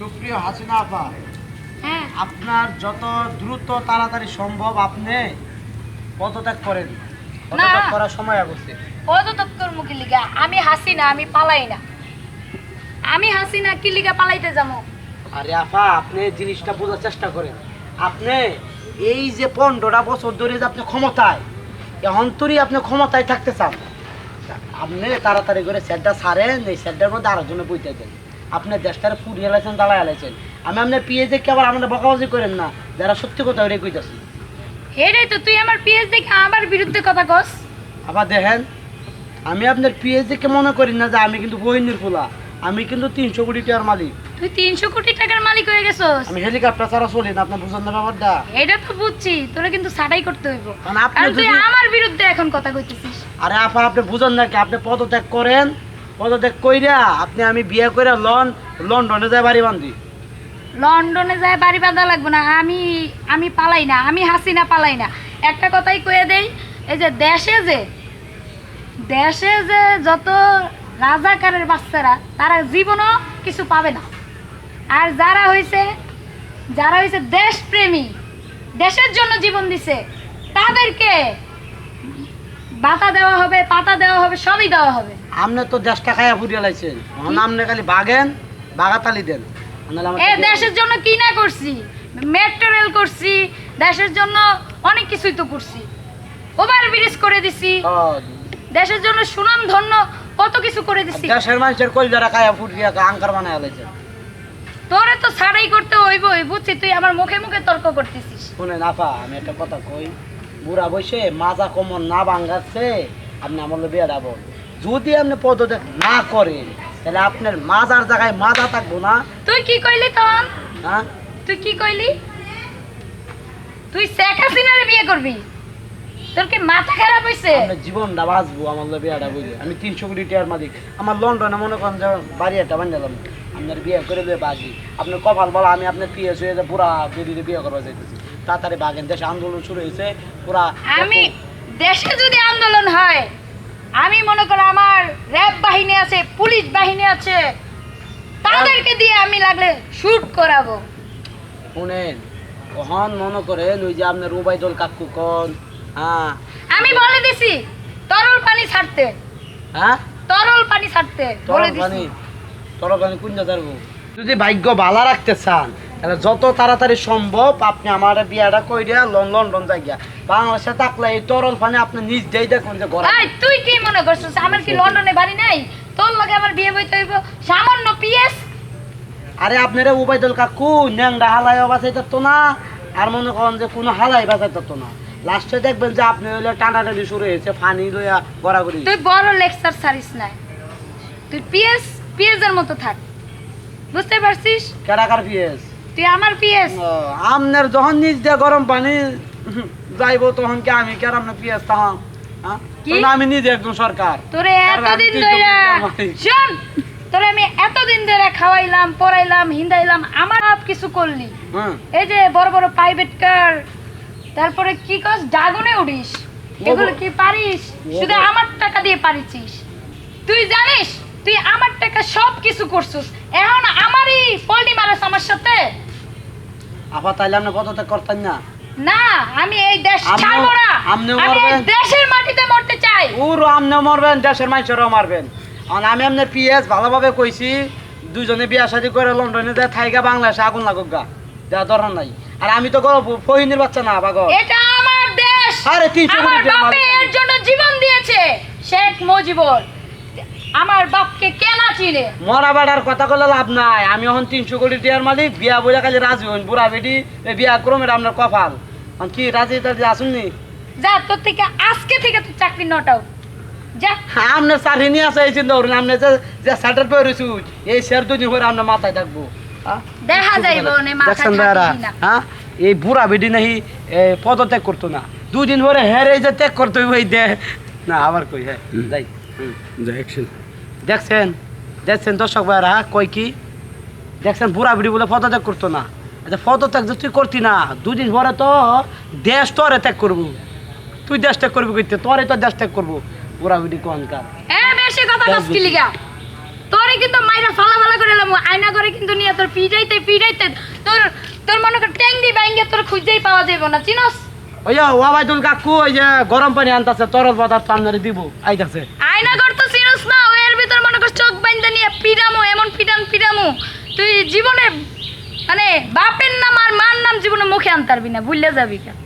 সুপ্রিয় হাসিনা আপা হ্যাঁ। আপনার যত দ্রুত তাড়াতাড়ি সম্ভব আপনি পদত্যাগ করেন। পদত্যাগ করার সময় আগছে পদতত্তর মুখে লিগা? আমি হাসি না আমি পালাই না। আমি হাসি না কি লিগা পালাইতে যাব? আরে আপা আপনি জিনিসটা বোঝার চেষ্টা করেন। আপনি এই যে পনেরোটা বছর ধরে যে আপনি ক্ষমতায় এখন তোরই আপনি ক্ষমতায় থাকতে চান। আপনি তাড়াতাড়ি করে সেটটা ছাড়েন এই সেটটার মধ্যে আরও জন্য বইতে দেন। আপনি দেশটারে ফুরিয়ে লাইছেন দাঁড়ায় লাইছেন আমি আপনার পিএইচে কে আবার আপনার বকাবাজি করেন না যারা সত্যি কথা ওইটাই কইতাছি। হেরে তো তুই আমার পিএস দেখে আমার বিরুদ্ধে কথা কস। আবার দেখেন আমি আপনার পিএইচে কে মনে করি না যে আমি কিন্তু বহিনীর ফুলা আমি কিন্তু তিনশো কোটি টাকার মালিক। তুই তিনশো কোটি টাকার মালিক হয়ে গেছস। আমি হেলিকপ্টার ছাড়া চলি না আপনার বুঝেন না ব্যাপারটা? এটা তো বুঝছি তোরা কিন্তু সাটাই করতে হইব। কারণ তুই আমার বিরুদ্ধে এখন কথা কইতেছিস। আরে আপা আপনি বুঝেন না কি আপনি পদত্যাগ করেন পদত্যাগ কইরা আপনি আমি বিয়ে করে লন, লন্ডনে যাই বাড়ি বান্ধি লন্ডনে যায় বাড়ি বাঁধা লাগবে না, আমি আমি পালাই না, আমি হাসি না পালাই না। একটা কথাই কয়ে দেই, এই যে দেশে যে দেশে যে যত রাজাকারের বাচ্চারা, তারা জীবনও কিছু পাবে না। আর যারা হয়েছে যারা হয়েছে দেশপ্রেমী, দেশের জন্য জীবন দিছে, তাদেরকে বাতা দেওয়া হবে, পাতা দেওয়া হবে, সবই দেওয়া হবে। আপনি তো দেশটা খাইয়া ফুরিয়ে লাইছেন আপনি খালি বাগেন বাগাতালি দেন। এ দেশের জন্য কি না করছি? মেট্রো রেল করছি দেশের জন্য অনেক কিছুই তো করছি। ওভার ব্রিজ করে দিছি। দেশের জন্য সুনাম ধন্য কত কিছু করে দিছি। দেশের মানুষের কই যারা কায়া খাইয়া ফুরিয়ে আঙ্কার বানায় লাইছেন তোরে তো ছাড়াই করতে হইবই বুঝছি তুই আমার মুখে মুখে তর্ক করতেছিস। শুনেন আপা আমি একটা কথা কই। বুড়া বসে মাজা কমর না ভাঙ্গাচ্ছে আপনি আমার বিয়ে ডাবো যদি আপনি পদত্যাগ না করেন তাহলে আপনার মাজার জায়গায় মাজা থাকব না। তুই কি কইলি তখন? হ্যাঁ? তুই কি কইলি? তুই শেখ হাসিনারে বিয়ে করবি? তোর কি মাথা খারাপ হইছে? জীবনটা বাঁচবো আমার বিয়েটা আমি তিনশো কোটি টাকার মালিক। আমার লন্ডনে মনে করেন যে বাড়ি একটা আপনার বিয়ে করে দিয়ে বাগি আপনার কপাল বলা আমি আপনার পিএস হয়ে যে পুরা বেরিয়ে বিয়ে করবা যাইতেছি। তাড়াতাড়ি বাগেন। দেশে আন্দোলন শুরু হয়েছে পুরা আমি দেশে যদি আন্দোলন হয় আমি মনে করি আমার র্যাব বাহিনী আছে পুলিশ বাহিনী আছে তাদেরকে দিয়ে আমি লাগলে শুট করাবো। শুনেন কখন মনে করেন ওই যে আপনার ওবায়দুল কাকু কন? হ্যাঁ। আমি বলে দিছি তরল পানি ছাড়তে। হ্যাঁ? তরল পানি ছাড়তে বলে তরল পানি? দিছি তরল পানি কোন যাব যদি ভাগ্য ভালো রাখতে চান তাহলে যত তাড়াতাড়ি সম্ভব আপনি আমার বিয়াটা কইরা লন- লন্ডন যাই গিয়া বাংলাদেশে থাকলে এই তরল পানি আপনি নিজ দেই দেখুন যে এই তুই কি মনে করছিস? আমার কি লন্ডনে বাড়ি নাই? তোর লগে আমার বিয়ে বইতে হইব? সামান্য পিএস? আরে আপনারা উবাইদুল কাকু ন্যাংরা হালাই বাঁচাইতে তো না আর মনে করেন যে কোনো হালাই বাঁচাইতে তো না। লাস্টে দেখবেন যে আপনি হইলে টানাটানি শুরু হয়েছে ফানি লইয়া গড়াগড়ি। তুই বড় লেকচার সারিস নাই। তুই পিএস পিএস এর মতো থাক। বুঝতে পারছিস? কেডাকার পিএস? তুই আমার পিএস আমনের যখন নিজ দিয়ে গরম পানি যাইবো তখন কি আমি কে আর আপনার পিএস তখন হ্যাঁ? আমি নিজে একজন সরকার। তোরে এতদিন ধরে শোন তোরে আমি এতদিন ধরে খাওয়াইলাম পড়াইলাম হিন্দাইলাম আমার সব কিছু করলি। হ্যাঁ। এই যে বড় বড় প্রাইভেট কার তারপরে কি কস ড্রাগনে উড়িস। এগুলো কি পারিস? শুধু আমার টাকা দিয়ে পারিছিস। তুই জানিস তুই আমার টাকা সব কিছু করছিস। এখন আমারই পল্টি মারাস আমার সাথে? আপা তাইলে আপনি পদত্যাগ করতেন না? না আমি এই দেশ আপনিও- ছাড়বো না। আপনিও আমি এই মরবেন। দেশের মাটিতে মরতে চাই। ওর আমনে মরবেন দেশের মানুষেরও মারবেন। আর আমি আপনার পিএস ভালোভাবে কইছি দুজনে বিয়া শাদি করে লন্ডনে যায় থাইগা বাংলাদেশে আগুন লাগুক গা। দেওয়া দরকার নাই। আর আমি তো গো ফহিনীর বাচ্চা না বাগো এটা আমার দেশ। আরে তিনশো আমার কোটি টাকা বাপে মালিক। এর জন্য জীবন দিয়েছে শেখ মুজিবুর। আমার বাপকে কেনা চিনে? মরা বেড়ার কথা কলে লাভ নাই। আমি এখন তিনশো কোটি টিয়ার মালিক বিয়া বইলা কাজে রাজি হন বুড়া বেটি বিয়া ক্রমের আপনার কপাল। কি রাজি টাজি আসুননি? যা তোর থেকে আজকে থেকে তুই চাকরি নট আউট যা। আপনার চাকরি নিয়ে আসে এই চিন্তা করুন যে শার্টের পরে রয়েছি এই শেয়ার দুদিন করে আপনার মাথায় থাকব। হ্যাঁ? দেখা যাইব দেখছেন হ্যাঁ এই বুড়া বেটি নাহি এ, পদত্যাগ করতো না। দুদিন পরে হেরে যে ত্যাগ করতো ওই দে না আবার কই হ্যাঁ যাই। হুম। দেখছেন? দেখছেন দর্শক ভাইরা কই কি? দেখছেন বুড়া বুড়ি বলে পদত্যাগ করতো না। আচ্ছা পদত্যাগ যে তুই করতি না দুদিন পরে তো দেশ তোরে ত্যাগ করব। তুই দেশ ত্যাগ করবি কইতে? তোরে তো দেশ ত্যাগ করব। বুড়া বিড়ি কনকার এ বেশি কথা কস লিগা তোরে কিন্তু মাইরা ফালা ফালা করে এলাম আয়না করে কিন্তু নিয়ে তোর ফিরাইতে ফিরাইতে তোর তোর মনে কর ট্যাঙ্গি বাইঙ্গে তোর খুঁজেই পাওয়া যাবে না। চিনস? ওই ওয়াবাইদুল কাকু ওই যে গরম পানি আনতাছে তরল পদার্থ আপনারে দিব। আইতাছে। আয়না করতে চিনস না ও এর ভিতর মনে বাইন্দা নিয়ে পিরামু, এমন পিটান পিরামু। তুই জীবনে মানে বাপের নাম আর মার নাম জীবনে মুখে আনতে পারবি না, ভুলে যাবি কেন?